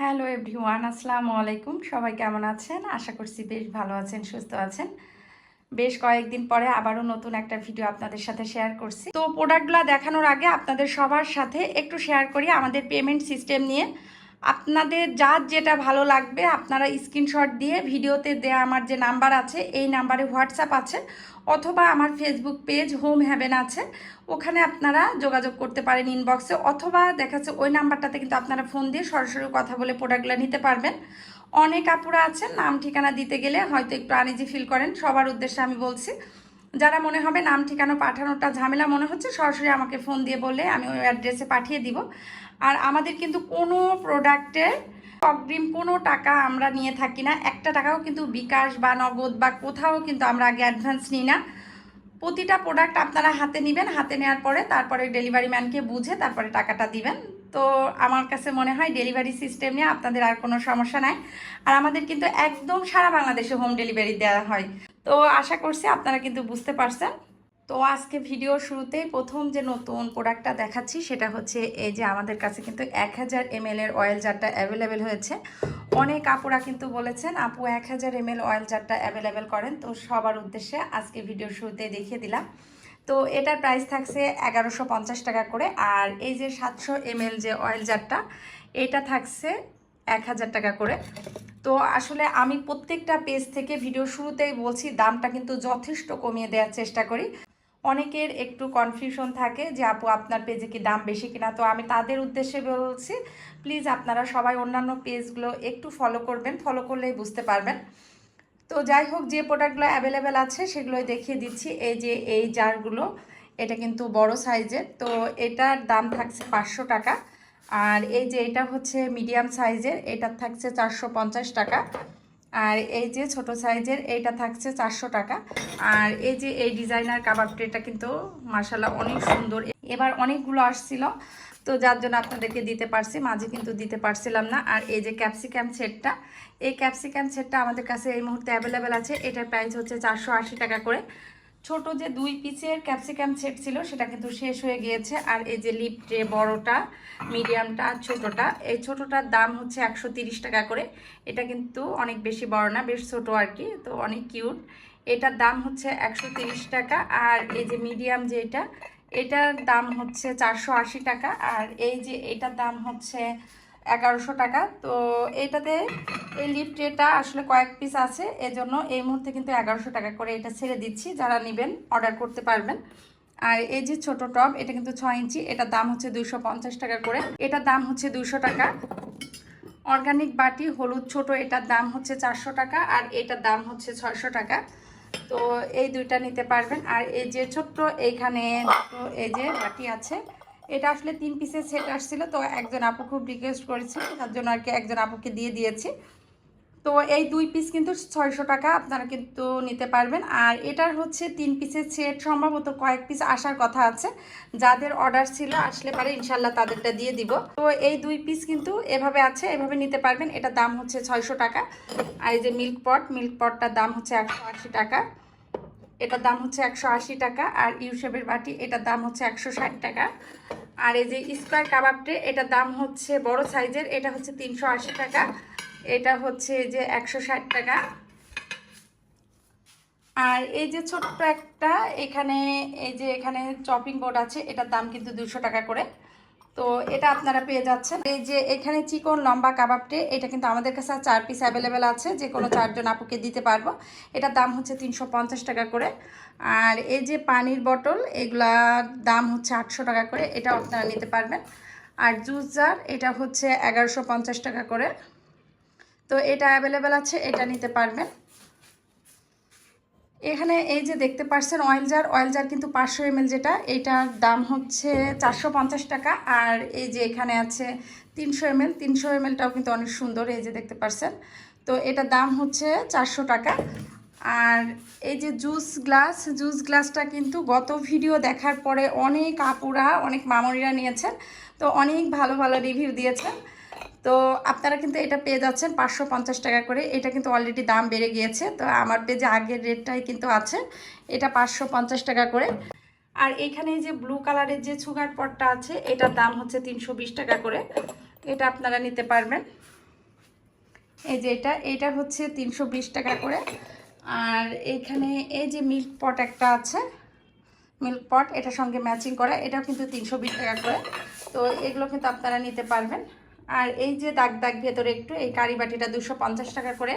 Hello everyone, আসসালামু আলাইকুম। সবাই কেমন আছেন? আশা করছি বেশ ভালো আছেন, সুস্থ আছেন। বেশ কয়েকদিন পরে আবারও নতুন একটা ভিডিও আপনাদের সাথে শেয়ার করছি। তো প্রোডাক্টগুলো দেখানোর আগে আপনাদের সবার সাথে একটু শেয়ার করি আমাদের পেমেন্ট সিস্টেম নিয়ে। আপনাদের যার যেটা ভালো লাগবে, আপনারা স্ক্রিনশট দিয়ে ভিডিওতে দেয়া আমার যে নাম্বার আছে, এই নাম্বারে হোয়াটসঅ্যাপ আছে, অথবা আমার ফেসবুক পেজ হোম হ্যাভেন আছে, ওখানে আপনারা যোগাযোগ করতে পারেন ইনবক্সে অথবা দেখা যাচ্ছে ওই নাম্বারটাতে কিন্তু আপনারা ফোন দিয়ে সরাসরি কথা বলে প্রোডাক্টগুলো নিতে পারবেন। অনেক আপুরা আছেন, নাম ঠিকানা দিতে গেলে হয়তো একটু আনিজি ফিল করেন, সবার উদ্দেশ্যে আমি বলছি। যারা মনে হবে নাম ঠিকানা পাঠানোটা ঝামেলা মনে হচ্ছে, সরাসরি আমাকে ফোন দিয়ে বললে আমি ওই অ্যাড্রেসে পাঠিয়ে দিব। আর আমাদের কিন্তু কোনো প্রোডাক্টের অগ্রিম কোনো টাকা আমরা নিয়ে থাকি না। একটা টাকাও কিন্তু বিকাশ বা নগদ বা কোথাও কিন্তু আমরা আগে অ্যাডভান্স নিই না। প্রতিটা প্রোডাক্ট আপনারা হাতে নেবেন, হাতে নেওয়ার পরে তারপরে ডেলিভারি ম্যানকে বুঝে তারপরে টাকাটা দিবেন। তো আমার কাছে মনে হয় ডেলিভারি সিস্টেম নিয়ে আপনাদের আর কোনো সমস্যা নাই। আর আমাদের কিন্তু একদম সারা বাংলাদেশে হোম ডেলিভারি দেওয়া হয়। তো আশা করছি আপনারা কিন্তু বুঝতে পারছেন। তো আজকে ভিডিও শুরুতেই প্রথম যে নতুন প্রোডাক্টটা দেখাচ্ছি, সেটা হচ্ছে এই যে আমাদের কাছে কিন্তু এক হাজার এমএল এর অয়েল জারটা অ্যাভেলেবেল হয়েছে। অনেক আপুরা কিন্তু বলেছেন, আপু, এক হাজার এমএল অয়েল জারটা অ্যাভেলেবেল করেন। তো সবার উদ্দেশ্যে আজকে ভিডিও শুরুতে দেখিয়ে দিলাম। তো এটার প্রাইস থাকছে এগারোশো পঞ্চাশ টাকা করে, আর এই যে সাতশো এমএল যে অয়েল জারটা এটা থাকছে এক হাজার টাকা করে। তো আসলে আমি প্রত্যেকটা পেজ থেকে ভিডিও শুরুতেই বলছি, দামটা কিন্তু যথেষ্ট কমিয়ে দেওয়ার চেষ্টা করি। অনেকের একটু কনফিউশন থাকে যে, আপু, আপনার পেজে কি দাম বেশি কিনা? তো আমি তাদের উদ্দেশ্যে বলছি প্লিজ আপনারা সবাই অন্যান্য পেজগুলো একটু ফলো করবেন ফলো করলেই বুঝতে পারবেন। তো যাই হোক, যে প্রোডাক্টগুলো অ্যাভেলেবেল আছে, সেগুলোই দেখিয়ে দিচ্ছি। এই যে, এই জারগুলো এটা কিন্তু বড় সাইজের তো এটার দাম থাকছে পাঁচশো টাকা। আর এই যে, এটা হচ্ছে মিডিয়াম সাইজের এটা থাকছে চারশো পঞ্চাশ টাকা। আর এই যে ছোট সাইজের, এইটা থাকছে চারশো টাকা। আর এই যে এই ডিজাইনার কাবাব ট্রেটা কিন্তু মার্শাল্লাহ অনেক সুন্দর। এবার অনেকগুলো আসছিল, তো যার জন্য আপনাদেরকে দিতে পারছি, মাঝে কিন্তু দিতে পারছিলাম না। আর এই যে ক্যাপসিক্যাম সেটটা, এই ক্যাপসিক্যাম সেটটা আমাদের কাছে এই মুহূর্তে অ্যাভেলেবেল আছে। এটার প্রাইস হচ্ছে চারশো আশি টাকা করে। ছোট যে দুই পিসের ক্যাপসিকাম সেট ছিল, সেটা কিন্তু শেষ হয়ে গিয়েছে। আর এই যে লিপ ট্রে বড়টা মিডিয়ামটা ছোটোটা, এই ছোটোটার দাম হচ্ছে একশো টাকা করে। এটা কিন্তু অনেক বেশি বড় না, বেশ ছোটো আর কি, তো অনেক কিউট এটার দাম হচ্ছে একশো টাকা। আর এই যে মিডিয়াম যে এটা, এটার দাম হচ্ছে চারশো আশি টাকা। আর এই যে এটার দাম হচ্ছে এগারোশো টাকা। তো এইটাতে এই লিপ ট্রেটা আসলে কয়েক পিস আছে। এজন্য এই মুহূর্তে কিন্তু এগারোশো টাকা করে এটা ছেড়ে দিচ্ছি। যারা নেবেন, অর্ডার করতে পারবেন। আর এই যে ছোট টব, এটা কিন্তু ছয় ইঞ্চি এটার দাম হচ্ছে দুইশো পঞ্চাশ টাকা করে। এটার দাম হচ্ছে দুইশো টাকা। অর্গানিক বাটি, হলুদ ছোট, এটার দাম হচ্ছে চারশো টাকা আর এটার দাম হচ্ছে ছয়শো টাকা। তো এই দুইটা নিতে পারবেন। আর এই যে ছোট্ট, এইখানে এই যে বাটি আছে এটা আসলে তিন পিসের সেট আসছিল, তো একজন আপু খুব রিকোয়েস্ট করেছিল তার জন্য আর কি একজন আপুকে দিয়ে দিয়েছি। তো এই দুই পিস কিন্তু ছয়শো টাকা আপনারা কিন্তু নিতে পারবেন। আর এটার হচ্ছে তিন পিসের সেট সম্ভবত কয়েক পিস আসার কথা আছে। যাদের অর্ডার ছিল, আসলে পারে ইনশাল্লাহ তাদেরটা দিয়ে দিব। তো এই দুই পিস কিন্তু এভাবে আছে, এভাবে নিতে পারবেন। এটার দাম হচ্ছে ছয়শো টাকা। আর এই যে মিল্ক পট মিল্ক পটটার দাম হচ্ছে একশো আশি টাকা। এটার দাম হচ্ছে একশো আশি টাকা আর ইউসেবের বাটি, এটার দাম হচ্ছে একশো ষাট টাকা। আর এই যে স্কোয়ার কাবাব ট্রে এটার দাম হচ্ছে বড় সাইজের, এটা হচ্ছে তিনশো আশি টাকা। এটা হচ্ছে যে একশো ষাট টাকা। আর এই যে ছোট্ট একটা, এখানে এই যে এখানে চপিং বোর্ড আছে, এটার দাম কিন্তু দুশো টাকা করে। তো এটা আপনারা পেয়ে যাচ্ছেন। এই যে এখানে চিকন লম্বা কাবাবটে, এটা কিন্তু আমাদের কাছে চার পিস অ্যাভেলেবেল আছে, যে কোনো চারজন আপুকে দিতে পারব। এটার দাম হচ্ছে তিনশো পঞ্চাশ টাকা করে। আর এই যে পানির বটল এগুলার দাম হচ্ছে আটশো টাকা করে এটা আপনারা নিতে পারবেন। আর জুস জার, এটা হচ্ছে এগারোশো টাকা করে। তো এটা অ্যাভেলেবেল আছে, এটা নিতে পারবেন। এখানে এই যে দেখতে পাচ্ছেন অয়েল জার অয়েল জার কিন্তু পাঁচশো এমএল যেটা এইটার দাম হচ্ছে চারশো পঞ্চাশ টাকা, আর এই যে এখানে আছে তিনশো এমএল, তিনশো এমএলটাও কিন্তু অনেক সুন্দর, এই যে দেখতে পাচ্ছেন তো এটার দাম হচ্ছে চারশো টাকা, আর এই যে জুস গ্লাস, জুস গ্লাসটা কিন্তু গত ভিডিও দেখার পরে অনেক আপুরা, অনেক মামনিরা নিয়েছেন, তো অনেক ভালো ভালো রিভিউ দিয়েছেন। তো আপনারা কিন্তু এটা পেয়ে যাচ্ছেন পাঁচশো পঞ্চাশ টাকা করে। এটা কিন্তু অলরেডি দাম বেড়ে গিয়েছে। তো আমার পেজে আগের রেটটাই কিন্তু আছে। এটা পাঁচশো পঞ্চাশ টাকা করে। আর এখানে যে ব্লু কালারের যে সুগার পটটা আছে, এটার দাম হচ্ছে তিনশো বিশ টাকা করে। এটা আপনারা নিতে পারবেন। এই যে এটা এইটা হচ্ছে তিনশো বিশ টাকা করে। আর এইখানে এই যে মিল্ক পট একটা আছে মিল্ক পট এটার সঙ্গে ম্যাচিং করা, এটাও কিন্তু তিনশো বিশ টাকা করে। তো এগুলো কিন্তু আপনারা নিতে পারবেন। আর এই যে দাগ দাগ ভেতরে একটু, এই কারি বাটিটা দুশো পঞ্চাশ টাকা করে।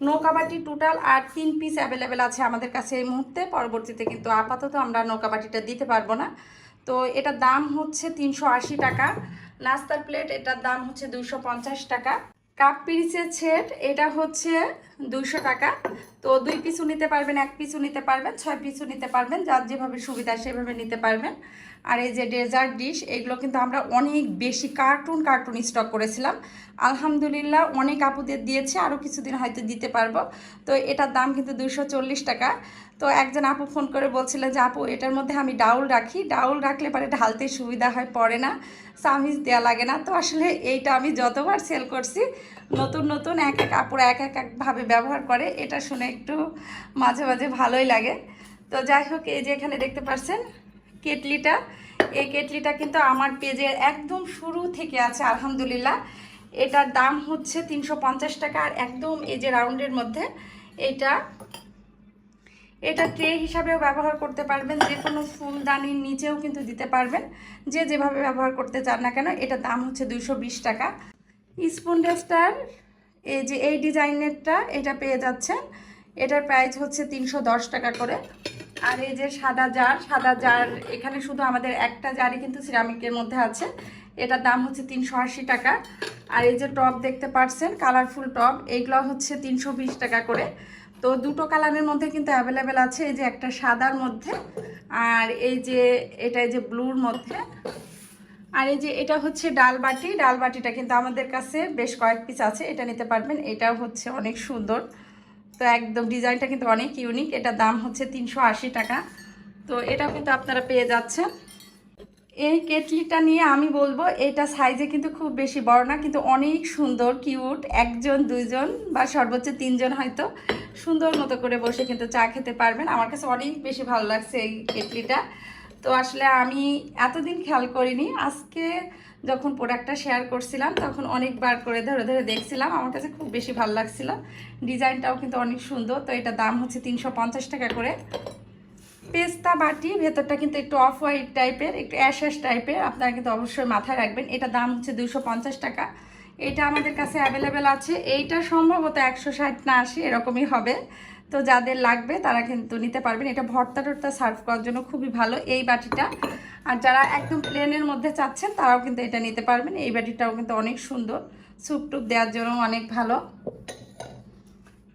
নৌকা বাটি টোটাল আর তিন পিস অ্যাভেলেবেল আছে আমাদের কাছে এই মুহূর্তে। পরবর্তীতে কিন্তু আপাতত আমরা নৌকা বাটিটা দিতে পারব না। তো এটার দাম হচ্ছে তিনশো আশি টাকা। নাস্তার প্লেট এটার দাম হচ্ছে দুশো পঞ্চাশ টাকা। কাপ পিরিচের ছেট এটা হচ্ছে দুশো টাকা। তো দুই পিসও নিতে পারবেন, এক পিসও নিতে পারবেন, ছয় পিসও নিতে পারবেন। যার যেভাবে সুবিধা সেভাবে নিতে পারবেন। আর এই যে ডেজার্ট ডিশ এগুলো কিন্তু আমরা অনেক বেশি কার্টুন কার্টুন স্টক করেছিলাম। আলহামদুলিল্লাহ অনেক আপুদের দিয়েছে আরও কিছুদিন হয়তো দিতে পারব। তো এটার দাম কিন্তু দুশো টাকা। তো একজন আপু ফোন করে বলছিলেন যে, আপু, এটার মধ্যে আমি ডাউল রাখি। ডাউল রাখলে পরে ঢালতে সুবিধা হয় পড়ে না। সামিজ দেওয়া লাগে না। তো আসলে এইটা আমি যতবার সেল করছি, নতুন নতুন এক এক আপুরা এক এক একভাবে ব্যবহার করে, এটা শুনে একটু মাঝে মাঝে ভালোই লাগে। তো যাই হোক, এই যে এখানে দেখতে পাচ্ছেন কেটলিটা। এই কেটলিটা কিন্তু আমার পেজের একদম শুরু থেকে আছে, আলহামদুলিল্লাহ। এটার দাম হচ্ছে তিনশো পঞ্চাশ টাকা আর একদম এই যে রাউন্ডের মধ্যে এটা এটা ট্রে হিসাবেও ব্যবহার করতে পারবেন যে কোনো ফুলদানির নিচেও কিন্তু দিতে পারবেন। যে যেভাবে ব্যবহার করতে চান না কেন, এটার দাম হচ্ছে দুশো টাকা। স্পুন ডেস্টার এই যে এই ডিজাইনেরটা, এটা পেয়ে যাচ্ছেন। এটার প্রাইস হচ্ছে তিনশো দশ টাকা করে। আর এই যে সাদা জার সাদা জার, এখানে শুধু আমাদের একটা জারই কিন্তু সিরামিকের মধ্যে আছে। এটার দাম হচ্ছে তিনশো আশি টাকা। আর এই যে টপ দেখতে পাচ্ছেন কালারফুল টপ এইগুলো হচ্ছে তিনশো বিশ টাকা করে। তো দুটো কালারের মধ্যে কিন্তু অ্যাভেলেবেল আছে, এই যে একটা সাদার মধ্যে, আর এই যে এটা এই যে ব্লুর মধ্যে। আর এই যে এটা হচ্ছে ডাল বাটি, ডাল বাটিটা কিন্তু আমাদের কাছে বেশ কয়েক পিস আছে, এটা নিতে পারবেন, এটাও হচ্ছে অনেক সুন্দর। তো একদম ডিজাইনটা কিন্তু অনেক ইউনিক এটা দাম হচ্ছে তিনশো আশি টাকা। তো এটাও কিন্তু আপনারা পেয়ে যাচ্ছেন। এই কেটলিটা নিয়ে আমি বলব, এটা সাইজে কিন্তু খুব বেশি বড় না, কিন্তু অনেক সুন্দর কিউট একজন, দুইজন বা সর্বোচ্চ তিনজন হয়তো সুন্দর মতো করে বসে কিন্তু চা খেতে পারবেন। আমার কাছে অনেক বেশি ভালো লাগছে এই কেটলিটা। তো আসলে আমি এতদিন খেয়াল করিনি, আজকে যখন প্রোডাক্টটা শেয়ার করছিলাম, তখন অনেকবার করে ধরে ধরে দেখছিলাম। আমার কাছে খুব বেশি ভালো লাগছিল। ডিজাইনটাও কিন্তু অনেক সুন্দর। তো এটা দাম হচ্ছে তিনশো পঞ্চাশ টাকা করে। পেস্তা বাটি, ভেতরটা কিন্তু একটু অফ হোয়াইট টাইপের একটু অ্যাশ অ্যাশ টাইপের আপনারা কিন্তু অবশ্যই মাথায় রাখবেন। এটা দাম হচ্ছে দুশো টাকা। এটা আমাদের কাছে অ্যাভেলেবেল আছে। এইটা সম্ভবত একশো ষাট না আশি, এরকমই হবে। তো যাদের লাগবে তারা কিন্তু নিতে পারবেন। এটা ভর্তা টর্তা সার্ভ করার জন্য খুবই ভালো এই বাটিটা। আর যারা একদম প্লেনের মধ্যে চাচ্ছেন, তারাও কিন্তু এটা নিতে পারবেন। এই বাটিটাও কিন্তু অনেক সুন্দর। স্যুপ টুপ দেওয়ার জন্য অনেক ভালো।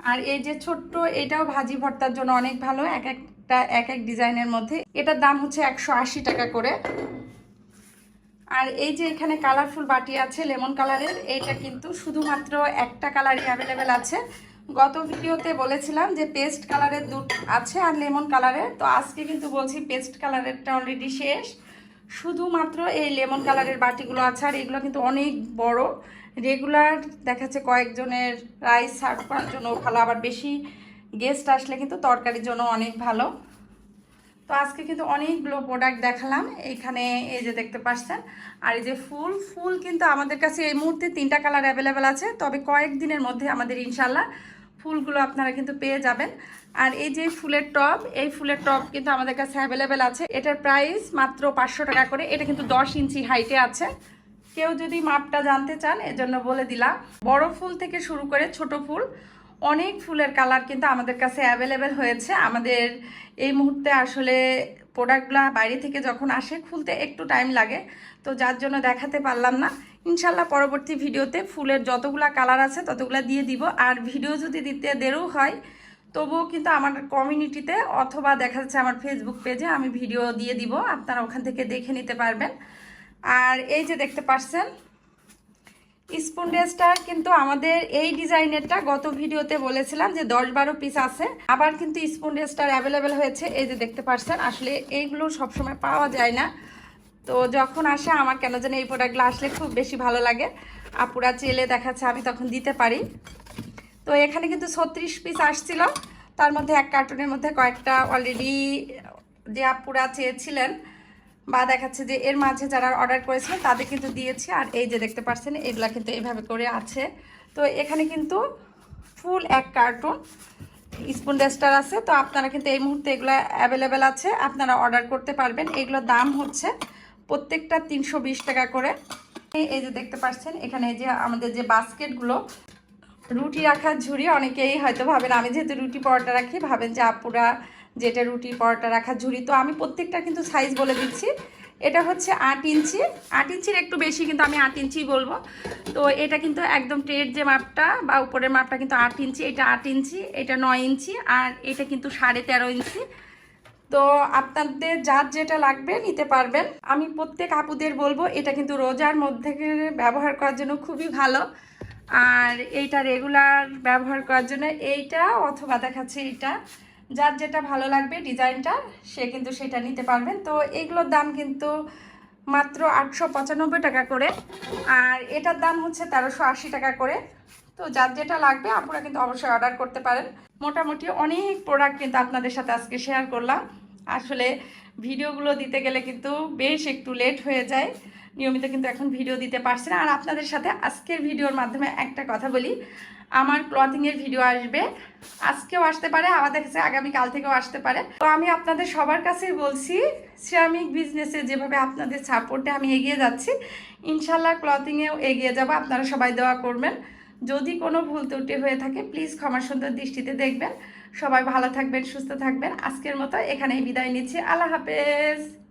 আর এই যে ছোট্ট, এটাও ভাজি ভর্তার জন্য অনেক ভালো। এক একটা, এক এক ডিজাইনের মধ্যে। এটার দাম হচ্ছে একশো আশি টাকা করে। আর এই যে এখানে কালারফুল বাটি আছে লেমন কালারের, এইটা কিন্তু শুধুমাত্র একটা কালারই অ্যাভেলেবেল আছে। গত ভিডিওতে বলেছিলাম যে পেস্ট কালারের দুধ আছে আর লেমন কালারের। তো আজকে কিন্তু বলছি পেস্ট কালারেরটা অলরেডি শেষ। শুধুমাত্র এই লেমন কালারের বাটিগুলো আছে আর এগুলো কিন্তু অনেক বড়। রেগুলার দেখাচ্ছে কয়েকজনের রাইস সার্ভ করার জন্য ভালো, আবার বেশি গেস্ট আসলে কিন্তু তরকারির জন্য অনেক ভালো। তো আজকে কিন্তু অনেকগুলো প্রোডাক্ট দেখালাম। এইখানে এই যে দেখতে পাচ্ছেন, আর এই যে ফুল ফুল কিন্তু আমাদের কাছে এই মুহূর্তে তিনটা কালার অ্যাভেলেবেল আছে। তবে কয়েক দিনের মধ্যে আমাদের ইনশাল্লাহ ফুলগুলো আপনারা কিন্তু পেয়ে যাবেন। আর এই যে ফুলের টব, এই ফুলের টব কিন্তু আমাদের কাছে অ্যাভেলেবেল আছে। এটার প্রাইস মাত্র পাঁচশো টাকা করে। এটা কিন্তু দশ ইঞ্চি হাইটে আছে। কেউ যদি মাপটা জানতে চান, এজন্য বলে দিলাম। বড় ফুল থেকে শুরু করে ছোট ফুল, অনেক ফুলের কালার কিন্তু আমাদের কাছে অ্যাভেলেবেল হয়েছে। আমাদের এই মুহূর্তে আসলে প্রোডাক্টগুলো বাইরে থেকে যখন আসে, খুলতে একটু টাইম লাগে। তো যার জন্য দেখাতে পারলাম না। ইনশাল্লাহ পরবর্তী ভিডিওতে ফুলের যতগুলা কালার আছে ততগুলা দিয়ে দিব। আর ভিডিও যদি দিতে দেরও হয়, তবুও কিন্তু আমার কমিউনিটিতে অথবা দেখা যাচ্ছে আমার ফেসবুক পেজে আমি ভিডিও দিয়ে দিব, আপনারা ওখান থেকে দেখে নিতে পারবেন। আর এই যে দেখতে পাচ্ছেন স্পুন ড্রেসটা কিন্তু আমাদের এই ডিজাইনেরটা গত ভিডিওতে বলেছিলাম যে দশ বারো পিস আছে। আবার কিন্তু স্পুন ড্রেসটার অ্যাভেলেবেল হয়েছে, এই যে দেখতে পাচ্ছেন আসলে এইগুলো সবসময় পাওয়া যায় না। তো যখন আসে আমার কেন যেন এই প্রোডাক্টগুলো আসলে খুব বেশি ভালো লাগে। আপুরা চেলে দেখাচ্ছে, আমি তখন দিতে পারি। তো এখানে কিন্তু ছত্রিশ পিস আসছিল। তার মধ্যে এক কার্টুনের মধ্যে কয়েকটা অলরেডি যে আপুরা চেয়েছিলেন বা দেখাচ্ছে যে এর মাঝে যারা অর্ডার করেছিলেন তাদের কিন্তু দিয়েছি। আর এই যে দেখতে পাচ্ছেন, এগুলা কিন্তু এইভাবে করে আছে। তো এখানে কিন্তু ফুল এক কার্টুন স্পুন ডেস্টার আছে। তো আপনারা কিন্তু এই মুহূর্তে এগুলো অ্যাভেলেবেল আছে। আপনারা অর্ডার করতে পারবেন। এগুলোর দাম হচ্ছে প্রত্যেকটা তিনশো বিশ টাকা করে। এই- যে দেখতে পাচ্ছেন, এখানে যে আমাদের যে বাস্কেটগুলো, রুটি রাখার ঝুড়ি, অনেকেই হয়তো ভাবেন, আমি যেহেতু রুটি পরোটা রাখি, ভাবেন যে আপুরা যেটা রুটি পরোটা রাখার ঝুড়ি। তো আমি প্রত্যেকটা কিন্তু সাইজ বলে দিচ্ছি। এটা হচ্ছে আট ইঞ্চি। আট ইঞ্চির একটু বেশি, কিন্তু আমি আট ইঞ্চি বলব। তো এটা কিন্তু একদম ট্রের যে মাপটা বা উপরের মাপটা কিন্তু আট ইঞ্চি, এটা আট ইঞ্চি, এটা নয় ইঞ্চি, আর এটা কিন্তু সাড়ে তেরো ইঞ্চি। তো আপনাদের যার যেটা লাগবে নিতে পারবেন। আমি প্রত্যেক আপুদের বলব, এটা কিন্তু রোজার মধ্যে ব্যবহার করার জন্য খুবই ভালো। আর এইটা রেগুলার ব্যবহার করার জন্য এইটা অথবা দেখাচ্ছে এইটা। যার যেটা ভালো লাগবে ডিজাইনটা, সে কিন্তু সেটা নিতে পারবেন। তো এগুলোর দাম কিন্তু মাত্র আটশো পঁচানব্বই টাকা করে। আর এটার দাম হচ্ছে তেরোশো টাকা করে। তো যার যেটা লাগবে আপনারা কিন্তু অবশ্যই অর্ডার করতে পারেন। মোটামুটি অনেক প্রোডাক্ট কিন্তু আপনাদের সাথে আজকে শেয়ার করলাম। আসলে ভিডিওগুলো দিতে গেলে কিন্তু বেশ একটু লেট হয়ে যায়। নিয়মিত কিন্তু এখন ভিডিও দিতে পারছি না। আর আপনাদের সাথে আজকের ভিডিওর মাধ্যমে একটা কথা বলি। আমার ক্লথিংয়ের ভিডিও আসবে। আজকেও আসতে পারে আমাদের কাছে আগামীকাল থেকেও আসতে পারে। তো আমি আপনাদের সবার কাছেই বলছি শ্রামিক বিজনেসে যেভাবে আপনাদের সাপোর্টে আমি এগিয়ে যাচ্ছি ইনশাল্লাহ ক্লথিংয়েও এগিয়ে যাব। আপনারা সবাই দোয়া করবেন। যদি কোনো ভুল ত্রুটি হয়ে থাকে প্লিজ ক্ষমার সুন্দর দৃষ্টিতে দেখবেন। সবাই ভালো থাকবেন, সুস্থ থাকবেন। আজকের মতো এখানেই বিদায় নিচ্ছি। আল্লাহ হাফেজ।